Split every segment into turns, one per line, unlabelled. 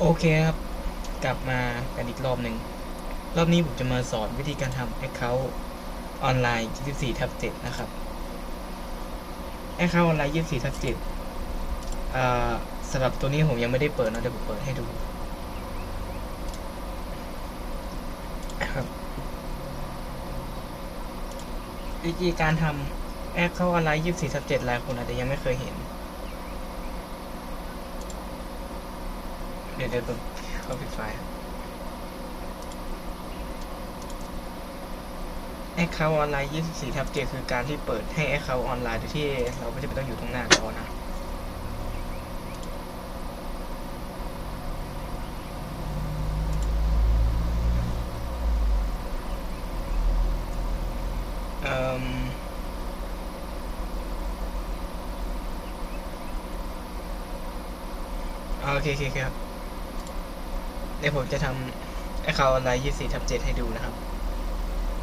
โอเคครับ กลับมากันอีกรอบหนึ่ง รอบนี้ผมจะมาสอนวิธีการทำ Account ออนไลน์ 24ทับ7นะครับ Account ออนไลน์ 24ทับ7สำหรับตัวนี้ผมยังไม่ได้เปิดนะเดี๋ยวผมเปิดให้ดูนะครับวิธีการทำ Account ออนไลน์ 24ทับ7หลายคนอาจจะยังไม่เคยเห็น เดี๋ยวเดี๋ยวผมเขาปิดไฟแอคเคาท์ออนไลน์24ทับ7คือการที่เปิดให้แอคเคาท์ออนไลน์โดยที่เราไม่จำเป็นต้องอยู่ตรงหน้าจอนะอ่มอ่าโอคโอเคโอเคครับ เดี๋ยวผมจะทำ Account ออนไลน์24ทับ7ให้ดูนะครับ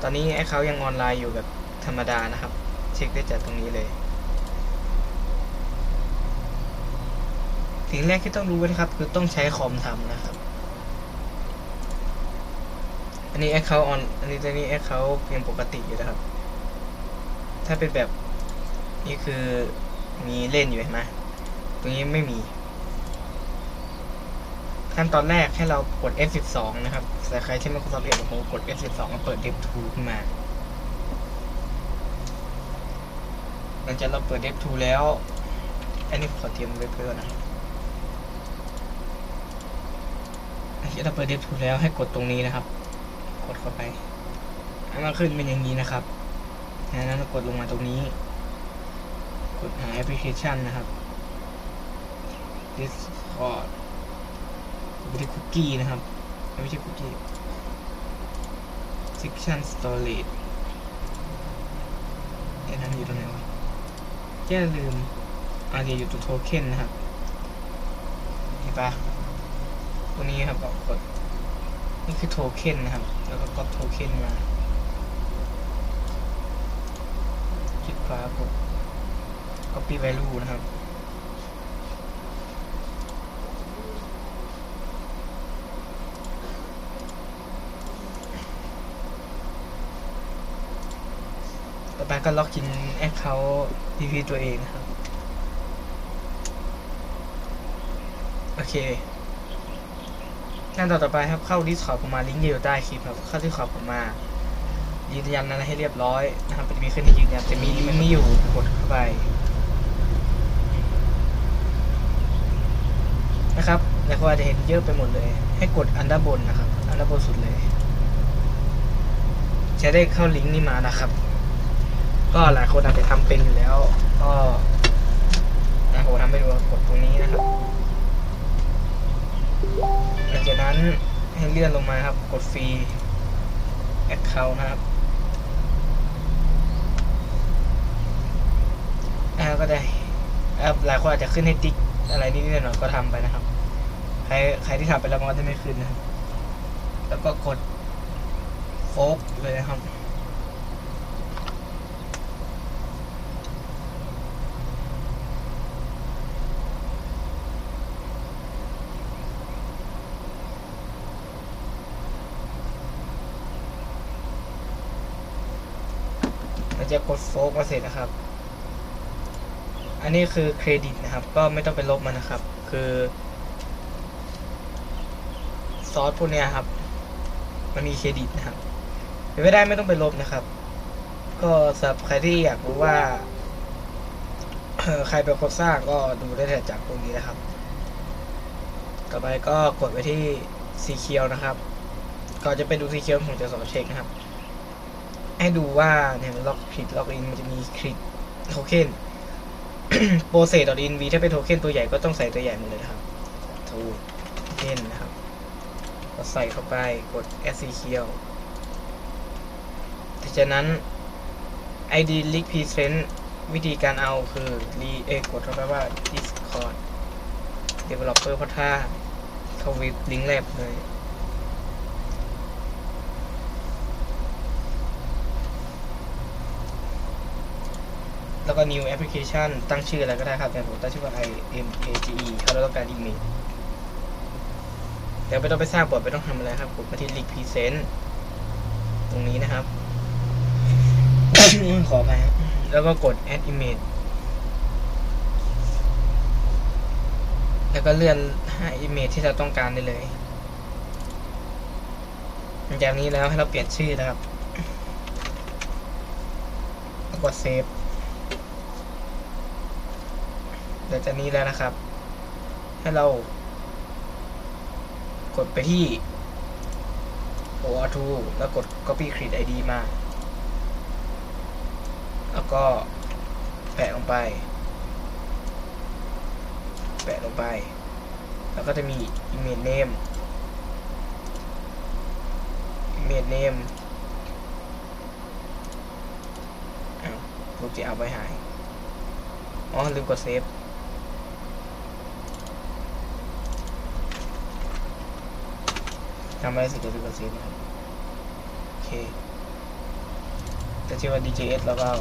ตอนนี้ Account ยังออนไลน์อยู่แบบธรรมดานะครับ เช็คได้จากตรงนี้เลยสิ่งแรกที่ต้องรู้นะครับ คือต้องใช้คอมทำนะครับ อันนี้ Account ออนอันนี้ตัวนี้ Account ยังปกติอยู่นะครับ ถ้าเป็นแบบนี้คือมีเล่นอยู่เห็นไหมตรงนี้ไม่มี ขั้นตอนแรกให้เรากด F12 นะครับแต่ใครที่ไม่คุ้น Microsoft Edge ผมกด F12 มาเปิด Dev2 ขึ้นมา หลังจากเราเปิด Dev2 แล้ว อันนี้ขอเตรียมไว้เพื่อนะหลังจาเราเปิด Dev2 แล้วให้กดตรงนี้นะครับ กดเข้าไปให้มันขึ้นเป็นอย่างนี้นะครับจากนั้นเรากดลงมาตรงนี้ กดหาแอปพลิเคชันนะครับ Discord ไม่ใช่คุกกี้นะครับ ไม่ใช่คุกกี้ section storage เอ๊ะนั่นอยู่ตรงไหนวะอย่ลืมอาเดียอยู่ตรงโทเค็นนะครับ เห็นปะตัวนี้ครับก็กด นี่คือโทเค็นนะครับ แล้วก็กดโทเค็นมา คลิกขวากด copy value นะครับ ต่อไปก็ล็อกอินแอคเคาท์ PV ตัวเองนะครับ โอเคขั้นตอนต่อไปครับเข้า Discord ผมมาลิงก์อยู่ใต้คลิปครับ เข้า Discord ผมมายืนยันอะไรให้เรียบร้อยนะครับมันจะมีขึ้นให้ยืนยันจะมีลิงก์นี้อยู่กดเข้าไปนะครับ แล้วก็อาจจะเห็นเยอะไปหมดเลย ให้กดอันด้านบนนะครับ อันด้านบนสุดเลย จะได้เข้าลิงก์นี้มานะครับ ก็หลายคนอาจจะทำเป็นอยู่แล้ว ก็นะผมทำให้ดูกดตรงนี้นะครับหลังจากนั้นให้เลื่อนลงมาครับกดฟรี Account นะครับอ่าก็ได้อ่าหลายคนอาจจะขึ้นให้ติ๊กอะไรนิดๆหน่อยก็ทำไปนะครับ ใครใครที่ทำไปแล้วมันก็จะไม่ขึ้นนะแล้วก็กดโฟกเลยนะครับ จะกดโฟกมาเสร็จนะครับ อันนี้คือเครดิตนะครับ ก็ไม่ต้องไปลบมันนะครับ คือซอสพวกเนี้ยครับ มันมีเครดิตนะครับเป็นไม่ได้ไม่ต้องไปลบนะครับ ก็สำหรับใครที่อยากรู้ว่าใครเป็นคนสร้างก็ดูได้จากตรงนี้นะครับ ต่อไปก็กดไปที่สีเขียวนะครับ ก่อนจะไปดูสีเขียวผมจะสอนเช็คนะครับ ให้ดูว่าเนี่ยล็อกผิดล็อกอินมันจะมีคลิกโทเค็นโปรเซสดอทอินวีถ้าเป็นโทเค็นตัวใหญ่ก็ต้องใส่ตัวใหญ่หมดเลยนะครับโทเค็นนะครับก็ใส่เข้าไปกด s c เคียวจากนั้น id link present วิธีการเอาคือรีเอกดเข้าไปว่า discord developer เพราะถ้าเขาวิดลิงก์แรกเลย แล้วก็ new application ตั้งชื่ออะไรก็ได้ครับแต่ผมตั้งชื่อว่า i m a g e ถ้าเราต้องการอีเมลเดี๋ยวไม่ต้องไปสร้างบอร์ดไม่ต้องทำอะไรครับกดมาที่ Link Present ตรงนี้นะครับ ขอไปครับแล้วก็กด Add Image แล้วก็เลื่อนหา Image ที่เราต้องการได้เลยหลังจากนี้แล้วให้เราเปลี่ยนชื่อนะครับกด Save เดี๋ยวจากนี้แล้วนะครับ ให้เรา กดไปที่ OR2 แล้วกด Copy Create ID มา แล้วก็แปะลงไป แปะลงไป แล้วก็จะมี Image Name Image Name อ้าวรูปที่เอาไว้หาย อ๋อ ลืมกดเซฟ ทำอะไรเสร็จจะลืมกดเซฟนะครับโอเคจะชื่อว่า DJS แล้วก็เอา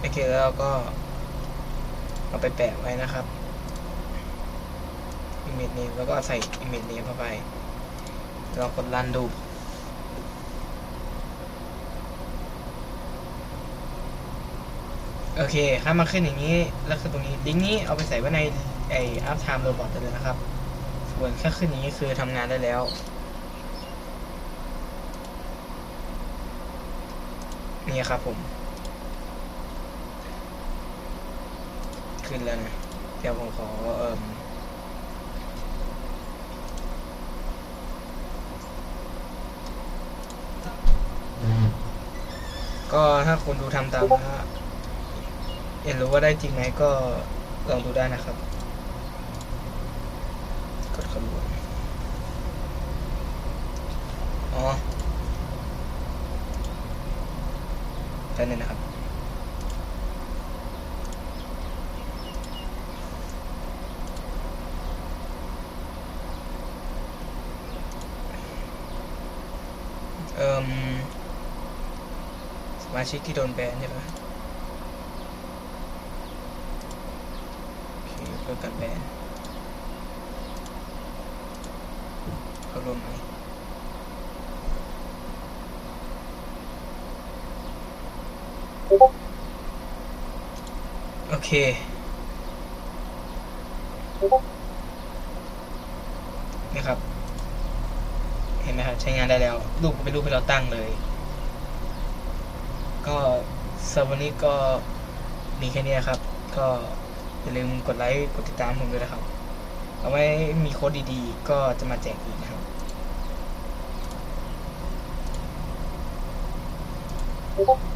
โอเคแล้วก็เอาไปแปะไว้นะครับ image name แล้วก็ใส่ image name เข้าไปลองกดรันดู โอเคถ้ามาขึ้นอย่างนี้ แล้วคือตรงนี้ลิงก์นี้เอาไปใส่ไว้ในไออัพไทม์โรบอทได้เลยนะครับ ส่วนแค่ขึ้นอย่างนี้คือทำงานได้แล้วนี่ครับผม ขึ้นแล้วนะ เดี๋ยวผมขอเอ่มก็ถ้าคุณดูทำตามนะ อยากรู้ว่าได้จริงไหมก็ลองดูได้นะครับ กดคำนวณอ๋อแค่นี้นะครับ เอ่มสมาชิกที่โดนแบนใช่ไหมโอเคเพื่อ กันแบนเขาร่มไหมโอเคนี่ครับ เห็นไหมครับ ใช้งานได้แล้ว รูปก็เป็นรูปที่เราตั้งเลย ก็สำหรับวันนี้ก็มีแค่นี้ครับ ก็ อย่าลืมกดไลค์กดติดตามผมด้วยนะครับ เอาไว้มีโค้ดดีๆ ก็จะมาแจกอีกนะครับ
Thank